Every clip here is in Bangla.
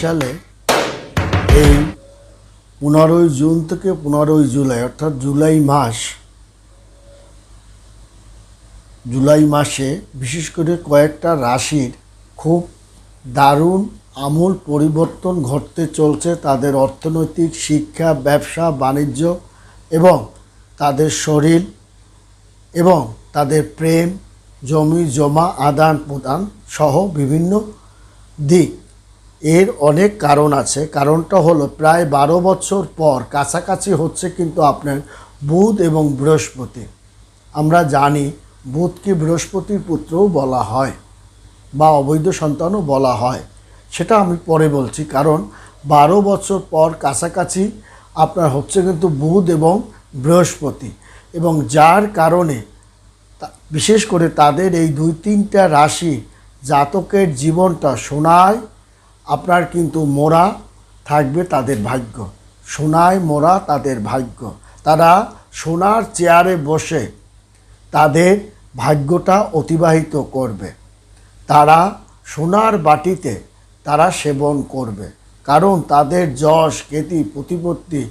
সালে এই পনেরোই জুন থেকে পনেরোই জুলাই, অর্থাৎ জুলাই মাস, জুলাই মাসে বিশেষ করে কয়েকটা রাশির খুব দারুণ আমূল পরিবর্তন ঘটতে চলছে তাদের অর্থনৈতিক শিক্ষা, ব্যবসা, বাণিজ্য এবং তাদের শরীর এবং তাদের প্রেম, জমি, জমা আদান প্রদান সহ বিভিন্ন দিক। এর অনেক কারণ আছে। কারণটা হলো প্রায় বারো বছর পর কাছাকাছি হচ্ছে কিন্তু আপনার বুধ এবং বৃহস্পতি। আমরা জানি বুধকে বৃহস্পতির পুত্রও বলা হয় বা অবৈধ সন্তানও বলা হয়। সেটা আমি পরে বলছি, কারণ বারো বছর পর কাছাকাছি আপনার হচ্ছে কিন্তু বুধ এবং বৃহস্পতি। এবং যার কারণে বিশেষ করে তাদের এই দুই তিনটা রাশি জাতকের জীবনটা সোনায় আপনার কিন্তু মোরা থাকবে তাদের ভাগ্য। সোনায় মোরা তাদের ভাগ্য। তারা সোনার চেয়ারে বসে তাদের ভাগ্যটা অতিবাহিত করবে। তারা সোনার বাটিতে তারা সেবন করবে। কারণ তাদের যশ, খ্যাতি, প্রতিপত্তি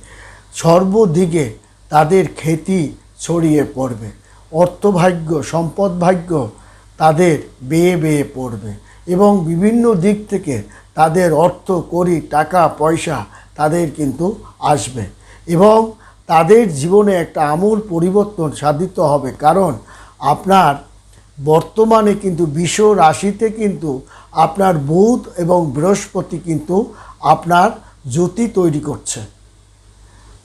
সর্বদিকে তাদের খ্যাতি ছড়িয়ে পড়বে। অর্থভাগ্য সম্পদ ভাগ্য তাদের বেয়ে বেয়ে পড়বে এবং বিভিন্ন দিক থেকে তাদের অর্থ, করি, টাকা, পয়সা তাদের কিন্তু আসবে। এবং তাদের জীবনে একটা আমূল পরিবর্তন সাধিত হবে। কারণ আপনার বর্তমানে কিন্তু বিশ্ব রাশিতে কিন্তু আপনার বুধ এবং বৃহস্পতি কিন্তু আপনার জ্যোতি তৈরি করছে।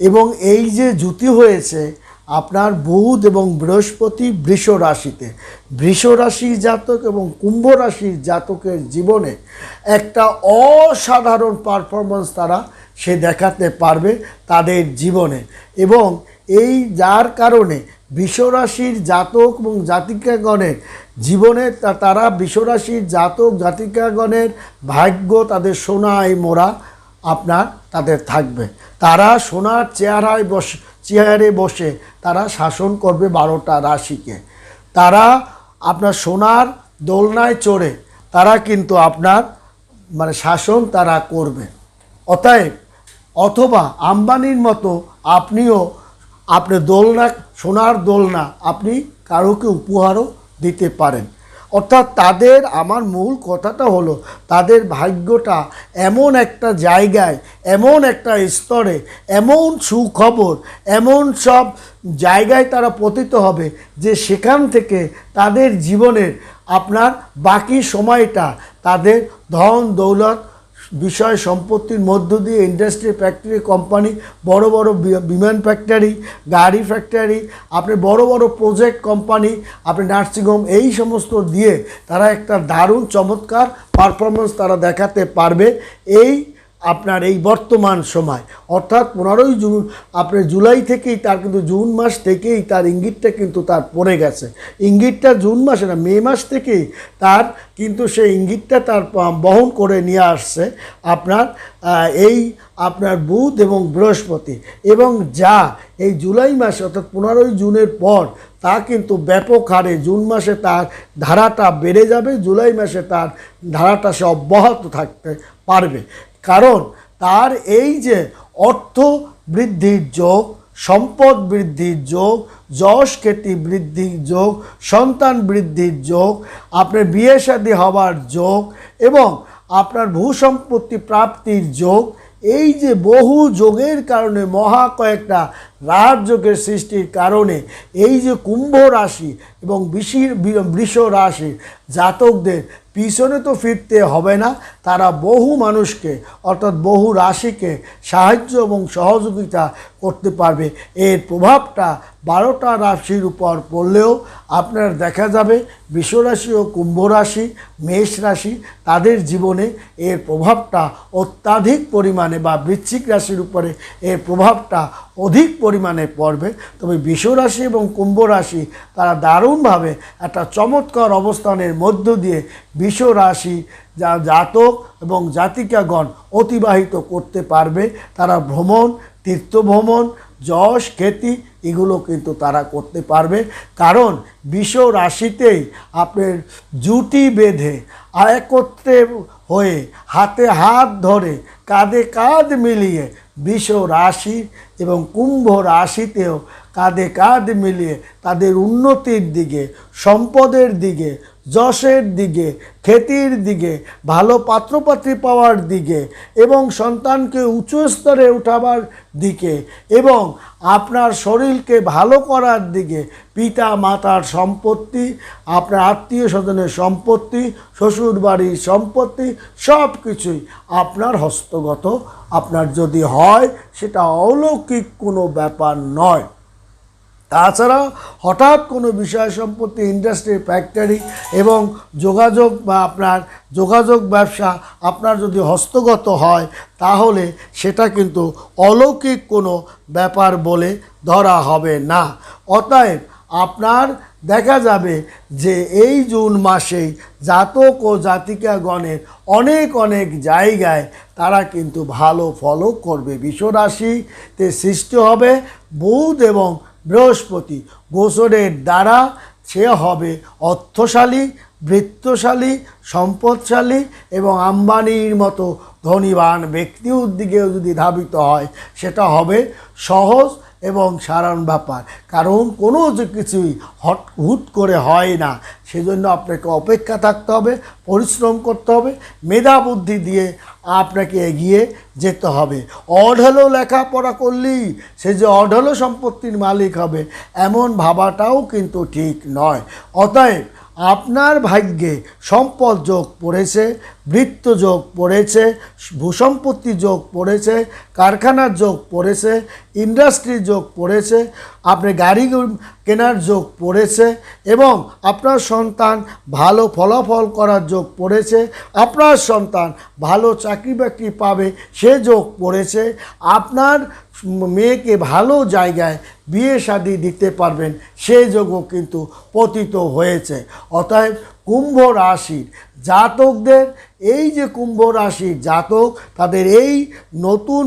এবং এই যে জ্যোতি হয়েছে আপনার বুধ এবং বৃহস্পতি বৃষ রাশিতে। বৃষ রাশির জাতক এবং কুম্ভ রাশির জাতকের জীবনে একটা অসাধারণ পারফরমেন্স তারা সে দেখাতে পারবে তাদের জীবনে। এবং এই যার কারণে বিশ্বরাশির জাতক এবং জাতিকাগণের জীবনে তারা বিশ্বরাশির জাতক, জাতিকাগণের ভাগ্য, তাদের সোনায় মোড়া আপনার তাদের থাকবে। তারা সোনার চেহারায় বসে চেয়ারে বসে তারা শাসন করবে বারোটা রাশিকে। তারা আপনার সোনার দোলনায় চড়ে, তারা কিন্তু আপনার মানে শাসন তারা করবে। অতএব, অথবা আম্বানির মতো আপনিও আপনি দোলনা, সোনার দোলনা আপনি কারোকে উপহারও দিতে পারেন। অর্থাৎ তাদের আমার মূল কথাটা হলো, তাদের ভাগ্যটা এমন একটা জায়গায়, এমন একটা স্তরে, এমন সুখবর, এমন সব জায়গায় তারা পতিত হবে যে সেখান থেকে তাদের জীবনের আপনার বাকি সময়টা তাদের ধন দৌলত বিষয় সম্পত্তির মধ্য দিয়ে ইন্ডাস্ট্রি ফ্যাক্টরি কোম্পানি বড় বড় বিমান ফ্যাক্টরি গাড়ি ফ্যাক্টরি আপনি বড় বড় প্রজেক্ট কোম্পানি আপনি নার্সিংহোম এই সমস্ত দিয়ে তারা একটা দারুণ চমৎকার পারফরমেন্স তারা দেখাতে পারবে। এই আপনার এই বর্তমান সময়। অর্থাৎ পনেরোই জুন, আপনার জুলাই থেকেই তার কিন্তু জুন মাস থেকেই তার ইঙ্গিতটা কিন্তু তার পড়ে গেছে। ইঙ্গিতটা জুন মাসে না, মে মাস থেকেই তার কিন্তু সেই ইঙ্গিতটা তার বহন করে নিয়ে আসছে আপনার এই আপনার বুধ এবং বৃহস্পতি। এবং যা এই জুলাই মাসে অর্থাৎ পনেরোই জুনের পর তা কিন্তু ব্যাপক হারে জুন মাসে তার ধারাটা বেড়ে যাবে, জুলাই মাসে তার ধারাটা সে অব্যাহত থাকতে পারবে। কারণ তার এই যে অর্থ বৃদ্ধির যোগ, সম্পদ বৃদ্ধির যোগ, যশ খ্যাতি বৃদ্ধির যোগ, সন্তান বৃদ্ধির যোগ, আপনার বিয়ে শাদী হওয়ার যোগ এবং আপনার ভূসম্পত্তি প্রাপ্তির যোগ, এই যে বহু যোগের কারণে মহা কয়েকটা রাজযোগের সৃষ্টির কারণে এই যে কুম্ভ রাশি এবং বিশির বৃষ রাশি জাতকদের পিছনে তো ফিরতে হবে না, তারা বহু মানুষকে, অর্থাৎ বহু রাশিকে সাহায্য এবং সহযোগিতা করতে পারবে। এর প্রভাবটা বারোটা রাশির উপর পড়লেও আপনার দেখা যাবে বিশ্বরাশি ও কুম্ভ রাশি, মেষ রাশি, তাদের জীবনে এর প্রভাবটা অত্যাধিক পরিমাণে বা বৃশ্চিক রাশির উপরে এর প্রভাবটা অধিক পরিমাণে পড়বে। তবে বিশ্বরাশি এবং কুম্ভ রাশি তারা দারুণভাবে একটা চমৎকার অবস্থানের মধ্য দিয়ে রাশি যা জাতক এবং জাতিকাগণ অতিবাহিত করতে পারবে। তারা ভ্রমণ তীর্থ ভ্রমণ যশ খ্যাতি এগুলো কিন্তু তারা করতে পারবে। কারণ বিষ রাশিতেই আপনার জুটি বেঁধে, একত্রে হয়ে হাতে হাত ধরে কাঁধে কাঁধ মিলিয়ে বিষ রাশি এবং কুম্ভ রাশিতেও কাঁধে কাঁধ মিলিয়ে তাদের উন্নতির দিকে সম্পদের দিকে যশের দিকে খ্যাতির দিকে, ভালো পাত্রপাত্রী পাওয়ার দিকে এবং সন্তানকে উঁচু স্তরে উঠাবার দিকে এবং আপনার শরীরকে ভালো করার দিকে পিতা মাতার সম্পত্তি, আপনার আত্মীয় স্বজনের সম্পত্তি, শ্বশুর বাড়ির সম্পত্তি সব কিছুই আপনার হস্তগত। আপনার যদি হয়, সেটা অলৌকিক কোনো ব্যাপার নয়। তাছাড়া হঠাৎ কোনো বিষয় সম্পত্তি ইন্ডাস্ট্রি ফ্যাক্টরি এবং যোগাযোগ বা আপনার যোগাযোগ ব্যবসা আপনার যদি হস্তগত হয়, তাহলে সেটা কিন্তু অলৌকিক কোনো ব্যাপার বলে ধরা হবে না। অতএব আপনার দেখা যাবে যে এই জুন মাসেই জাতক ও জাতিকাগণের অনেক অনেক জায়গায় তারা কিন্তু ভালো ফলও করবে। বিশ্বরাশিতে সৃষ্টি হবে বুধ এবং বৃহস্পতি। গোচরের দ্বারা সে হবে অর্থশালী, বৃত্তশালী, সম্পদশালী এবং আম্বানির মতো ধনীবান ব্যক্তির দিকেও যদি ধাবিত হয়, সেটা হবে সহজ এবং সারান ব্যাপার। কারণ কোনো কিছুই হট হুট করে হয় না। সেজন্য আপনাকে অপেক্ষা থাকতে হবে, পরিশ্রম করতে হবে, মেধা বুদ্ধি দিয়ে আপনাকে এগিয়ে যেতে হবে। অঢেলো লেখাপড়া করলেই সে যে অঢেলো সম্পত্তির মালিক হবে, এমন ভাবাটাও কিন্তু ঠিক নয়। অতএব আপনার ভাগ্যে সম্পদ যোগ পড়েছে, বৃত্ত যোগ পড়েছে, ভূসম্পত্তি যোগ পড়েছে কারখানার যোগ পড়েছে ইন্ডাস্ট্রির যোগ পড়েছে, আপনি গাড়ি কেনার যোগ পড়েছে এবং আপনার সন্তান ভালো ফলাফল করার যোগ পড়েছে, আপনার সন্তান ভালো চাকরি বাকরি পাবে সে যোগ পড়েছে, আপনার মেয়েকে ভালো জায়গায় বিয়ে শাদি দিতে পারবেন, সে যোগও কিন্তু পতিত হয়েছে। অতএব কুম্ভ রাশির জাতকদের, এই যে কুম্ভ রাশির জাতক, তাদের এই নতুন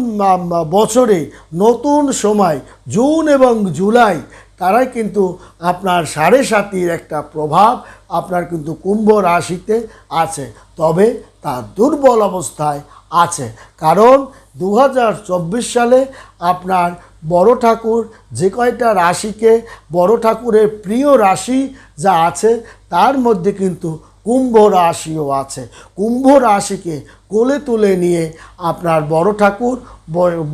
বছরে নতুন সময়, জুন এবং জুলাই, তারাই কিন্তু আপনার সাড়ে সাতির একটা প্রভাব আপনার কিন্তু কুম্ভ রাশিতে আছে। তবে তার দুর্বল অবস্থায় আছে। কারণ দু হাজার চব্বিশ সালে আপনার বড় ঠাকুর যে কয়টা রাশিকে, বড় ঠাকুরের প্রিয় রাশি যা আছে, তার মধ্যে কিন্তু কুম্ভ রাশিও আছে। কুম্ভ রাশিকে কোলে তুলে নিয়ে আপনার বড় ঠাকুর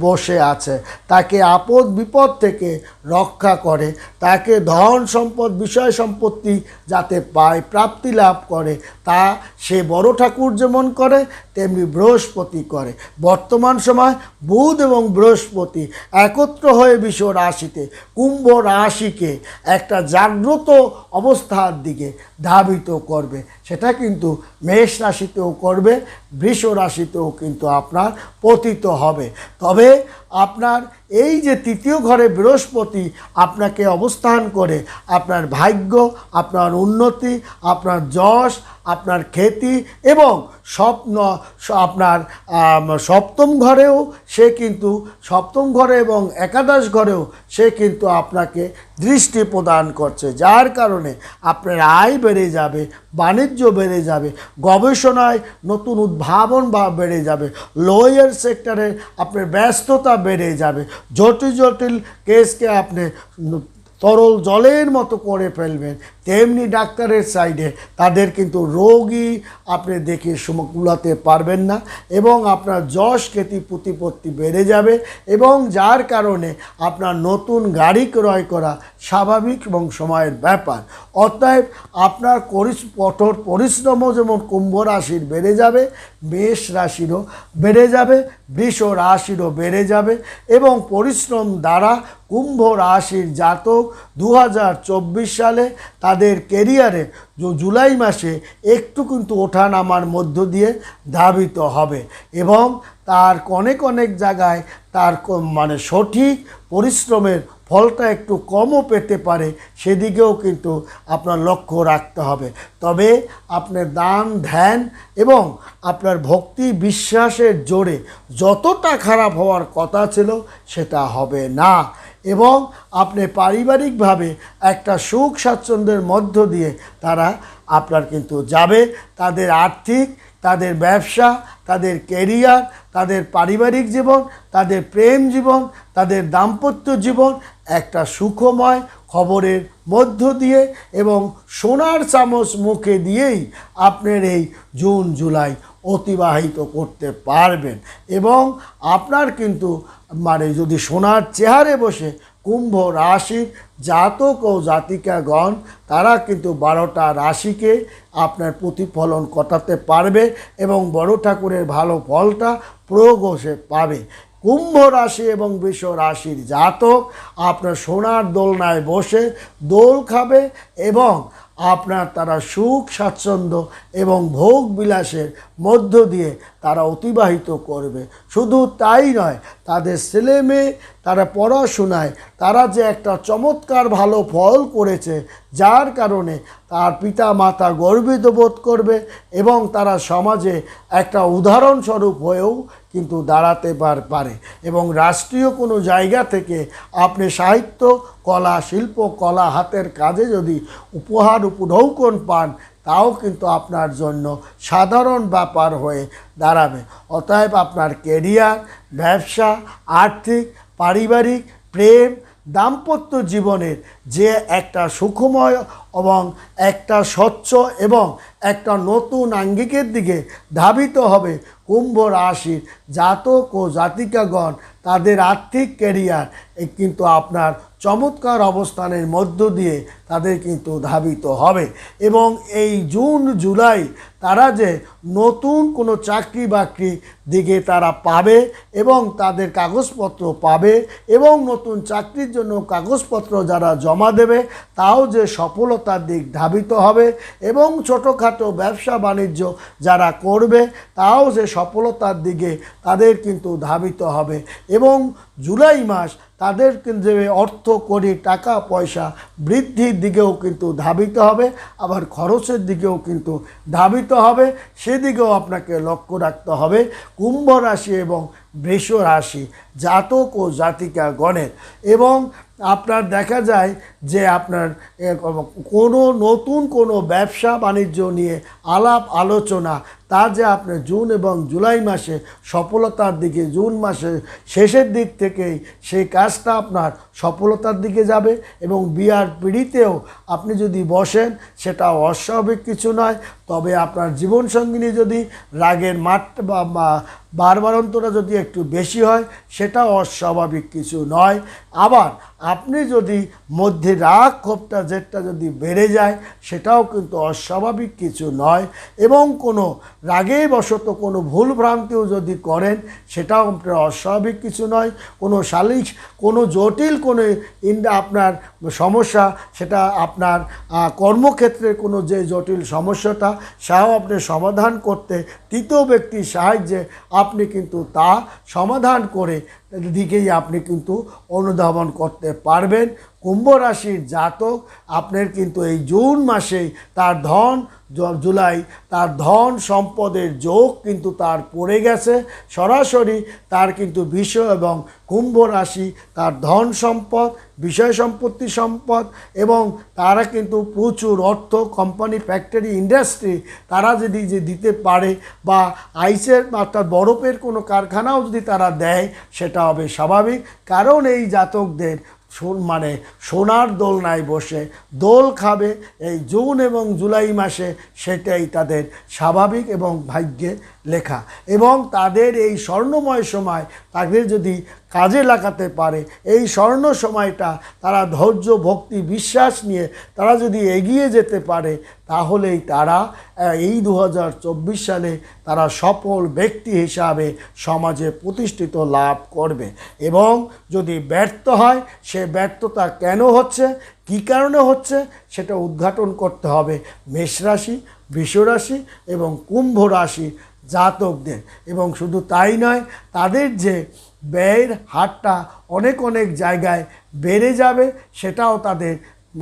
বসে আছে। তাকে আপদ বিপদ থেকে রক্ষা করে, তাকে ধন সম্পদ, বিষয় সম্পত্তি যাতে পায়, প্রাপ্তি লাভ করে, তা সে বড় ঠাকুর যেমন করে, তেমনি বৃহস্পতি করে। বর্তমান সময় বুধ এবং বৃহস্পতি একত্র হয়ে বিশ্ব রাশিতে, কুম্ভ রাশিকে একটা জাগ্রত অবস্থার দিকে ধাবিত করবে। সেটা কিন্তু মেষ রাশিতেও করবে বৃষ রাশিতেও কিন্তু আপনার পতিত হবে। তবে আপনার এই যে তৃতীয় ঘরে বৃহস্পতি আপনাকে অবস্থান করে, আপনার ভাগ্য, আপনার উন্নতি, আপনার যশ, আপনার খ্যাতি এবং স্বপ্ন, আপনার সপ্তম ঘরেও সে কিন্তু, সপ্তম ঘরে এবং একাদশ ঘরেও সে কিন্তু আপনাকে দৃষ্টি প্রদান করছে। যার কারণে আপনার আয় বেড়ে যাবে, বাণিজ্য বেড়ে যাবে, গবেষণায় নতুন উদ্ভাবন বা বেড়ে যাবে, লোয়ার সেক্টরে আপনার ব্যস্ততা বেড়ে যাবে জটিল জটিল কেসকে আপনি তরল জলের মতো করে ফেলবেন। তেমনি ডাক্তারের সাইডে তাদের কিন্তু রোগী আপনি দেখে কুলাতে পারবেন না এবং আপনার যশ খ্যাতি প্রতিপত্তি বেড়ে যাবে এবং যার কারণে আপনার নতুন গাড়ি ক্রয় করা স্বাভাবিক এবং সময়ের ব্যাপার। অতএব আপনার কঠোর পরিশ্রমও যেমন কুম্ভ রাশির বেড়ে যাবে, মেষ রাশিরও বেড়ে যাবে, বৃষ রাশিরও বেড়ে যাবে এবং পরিশ্রম দ্বারা কুম্ভ রাশির জাতক দু হাজার চব্বিশ সালে তাদের কেরিয়ারে জুলাই মাসে একটু কিন্তু ওঠানামার মধ্য দিয়ে ধাবিত হবে এবং তার অনেক অনেক জায়গায় তার মানে সঠিক পরিশ্রমের ফলটা একটু কমও পেতে পারে সেদিকেও কিন্তু আপনার লক্ষ্য রাখতে হবে। তবে আপনার দান, ধ্যান এবং আপনার ভক্তি বিশ্বাসের জোরে যতটা খারাপ হওয়ার কথা ছিল সেটা হবে না। এবং আপনি পারিবারিকভাবে একটা সুখ স্বাচ্ছন্দ্যের মধ্য দিয়ে তারা আপনার কিন্তু যাবে। তাদের আর্থিক, তাদের ব্যবসা, তাদের কেরিয়ার তাদের পারিবারিক জীবন, তাদের প্রেম জীবন তাদের দাম্পত্য জীবন একটা সুখময় খবরের মধ্য দিয়ে এবং সোনার চামচ মুখে দিয়েই আপনার এই জুন, জুলাই অতিবাহিত করতে পারবেন। এবং আপনার কিন্তু মানে যদি সোনার চেহারে বসে কুম্ভ রাশির জাতক ও জাতিকাগণ, তারা কিন্তু বারোটা রাশিকে আপনার প্রতিফলন কটাতে পারবে এবং বড় ঠাকুরের ভালো ফলটা প্রয়োগসে পাবে। কুম্ভ রাশি এবং বৃষ রাশির জাতক আপনার সোনার দোলনায় বসে দোল খাবে এবং আপনার তারা সুখ, স্বাচ্ছন্দ্য এবং ভোগ বিলাসের মধ্য দিয়ে তারা অতিবাহিত করবে। শুধু তাই নয়, তাদের ছেলে মেয়ে তারা পড়াশোনায়, তারা যে একটা চমৎকার ভালো ফল করেছে, যার কারণে তার পিতা মাতা গর্বিত বোধ করবে এবং তারা সমাজে একটা উদাহরণস্বরূপ হয়েও কিন্তু দাঁড়াতে পার। এবং রাষ্ট্রীয় কোনো জায়গা থেকে আপনি সাহিত্য, কলা, শিল্প, কলা হাতের কাজে যদি উপহার উপঢৌকন পান, তাও কিন্তু আপনার জন্য সাধারণ ব্যাপার হয়ে দাঁড়াবে। অতএব আপনার কেরিয়ার, ব্যবসা, আর্থিক পারিবারিক প্রেম, দাম্পত্য জীবনের যে একটা সুখময় এবং একটা স্বচ্ছ এবং একটা নতুন আঙ্গিকের দিকে ধাবিত হবে কুম্ভ রাশির জাতক ও জাতিকাগণ তাদের আর্থিক ক্যারিয়ার কিন্তু আপনার চমৎকার অবস্থানের মধ্য দিয়ে তাদের কিন্তু ধাবিত হবে। এবং এই জুন, জুলাই তারা যে নতুন কোনো চাকরি বাকরি দিকে তারা পাবে এবং তাদের কাগজপত্র পাবে এবং নতুন চাকরির জন্য কাগজপত্র যারা জমা দেবে, তাও যে সফলতার দিক ধাবিত হবে এবং ছোটোখাটো ব্যবসা বাণিজ্য যারা করবে, তাও যে সফলতার দিকে তাদের কিন্তু ধাবিত হবে এবং জুলাই মাস তাদের কিন্তু অর্থ করি টাকা পয়সা বৃদ্ধির দিকেও কিন্তু ধাবিত হবে, আবার খরচের দিকেও কিন্তু ধাবিত হবে সেদিকেও আপনাকে লক্ষ্য রাখতে হবে। কুম্ভ রাশি এবং বৃষ রাশি জাতক ও জাতিকা গণের। এবং আপনার দেখা যায় যে আপনার কোনো নতুন কোনো ব্যবসা বাণিজ্য নিয়ে আলাপ আলোচনা, তা যে আপনার জুন এবং জুলাই মাসে সফলতার দিকে, জুন মাসে শেষের দিক থেকেই সেই কাজটা আপনার সফলতার দিকে যাবে এবং বিয়ার পিড়িতেও আপনি যদি বসেন, সেটা অস্বাভাবিক কিছু নয়। তবে আপনার জীবনসঙ্গিনী যদি রাগের মাঠ বা, বা- বারবারন্তরা যদি একটু বেশি হয়, সেটা অস্বাভাবিক কিছু নয়। আবার আপনি যদি মধ্যে রাগ, ক্ষোভটা জেটটা যদি বেড়ে যায়, সেটাও কিন্তু অস্বাভাবিক কিছু নয়। এবং কোনো রাগে বশত কোনো ভুল ভ্রান্তিও যদি করেন, সেটাও আপনার অস্বাভাবিক কিছু নয়। কোনো সালিশ, কোনো জটিল, কোনো ইন্ডা আপনার সমস্যা, সেটা আপনার কর্মক্ষেত্রে কোনো যে জটিল সমস্যাটা, সেটাও আপনি সমাধান করতে, তৃতীয় ব্যক্তির সাহায্যে আপনি কিন্তু তা সমাধান করে দিকেই আপনি কিন্তু অনুধাবন করতে পারবেন। কুম্ভ রাশির জাতক, আপনার কিন্তু এই জুন মাসেই তার ধন জুলাই, তার ধন সম্পদের যোগ কিন্তু তার পড়ে গেছে। সরাসরি তার কিন্তু বিষয় এবং কুম্ভ রাশি তার ধন সম্পদ, বিষয় সম্পত্তি সম্পদ এবং তারা কিন্তু প্রচুর অর্থ কোম্পানি ফ্যাক্টরি ইন্ডাস্ট্রি তারা যদি যে দিতে পারে বা আইসের অর্থাৎ বরফের কোনো কারখানাও যদি তারা দেয়, সেটা হবে স্বাভাবিক। কারণ এই জাতকদের মানে সোনার দোলনায় বসে দোল খাবে। এই জুন এবং জুলাই মাসে সেটাই তাদের স্বাভাবিক এবং ভাগ্যে লেখা। এবং তাদের এই স্বর্ণময় সময় তাদের যদি কাজে লাগাতে পারে, এই স্বর্ণ সময়টা তারা ধৈর্য, ভক্তি, বিশ্বাস নিয়ে তারা যদি এগিয়ে যেতে পারে, তাহলেই তারা এই দু হাজার চব্বিশ সালে তারা সফল ব্যক্তি হিসাবে সমাজে প্রতিষ্ঠিত লাভ করবে। এবং যদি ব্যর্থ হয়, সে ব্যর্থতা কেন হচ্ছে, কী কারণে হচ্ছে, সেটা উদ্ঘাটন করতে হবে মেষ রাশি, বৃষ রাশি এবং কুম্ভ রাশি জাতকদের। এবং শুধু তাই নয়, তাদের যে ব্যয়ের হারটা অনেক অনেক জায়গায় বেড়ে যাবে, সেটাও তাদের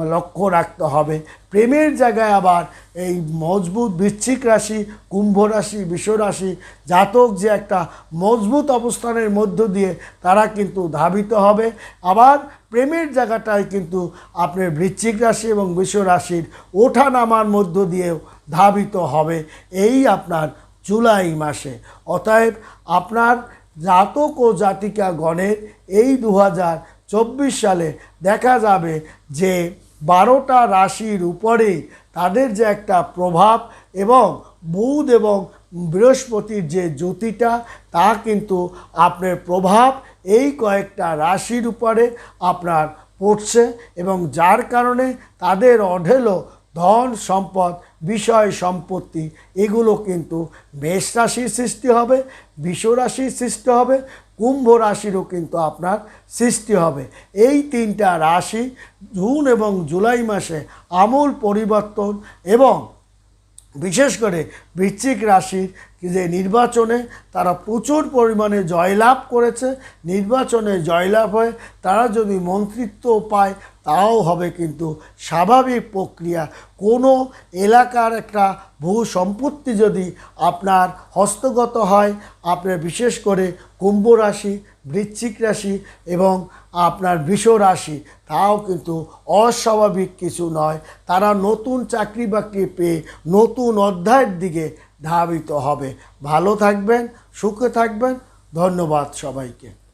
লক্ষ্য রাখতে হবে। প্রেমের জায়গায় আবার এই মজবুত বৃশ্চিক রাশি, কুম্ভ রাশি রাশি, জাতক যে একটা মজবুত অবস্থানের মধ্য দিয়ে তারা কিন্তু ধাবিত হবে। আবার প্রেমের জায়গাটায় কিন্তু আপনার বৃশ্চিক রাশি এবং রাশির ওঠা নামার মধ্য দিয়েও ধাবিত হবে। এই আপনার জুলাই মাসে। অতএব আপনার জাতক ও জাতিকা গণের এই দু চব্বিশ সালে দেখা যাবে যে বারোটা রাশির উপরেই তাদের যে একটা প্রভাব এবং বুধ এবং বৃহস্পতির যে জ্যোতিটা, তা কিন্তু আপনার প্রভাব এই কয়েকটা রাশির উপরে আপনার পড়ছে এবং যার কারণে তাদের অঢেলো ধন সম্পদ বিষয় সম্পত্তি, এগুলো কিন্তু মেষ রাশির সৃষ্টি হবে রাশির সৃষ্টি হবে, কুম্ভ রাশিরও কিন্তু আপনার সৃষ্টি হবে। এই তিনটা রাশি জুন এবং জুলাই মাসে আমূল পরিবর্তন এবং বিশেষ করে বৃশ্চিক রাশির যে নির্বাচনে তারা প্রচুর পরিমাণে জয়লাভ করেছে, নির্বাচনে জয়লাভ হয়ে তারা যদি মন্ত্রিত্ব পায় তাও হবে কিন্তু স্বাভাবিক প্রক্রিয়া। কোনো এলাকার একটা ভূ সম্পত্তি যদি আপনার হস্তগত হয় আপনার বিশেষ করে কুম্ভ রাশি, বৃশ্চিক রাশি এবং আপনার বৃষ রাশি তাও কিন্তু অস্বাভাবিক কিছু নয়। তারা নতুন চাকরি বাকরি পেয়ে নতুন অধ্যায়ের দিকে ধাবিত হবে। ভালো থাকবেন, সুখে থাকবেন। ধন্যবাদ সবাইকে।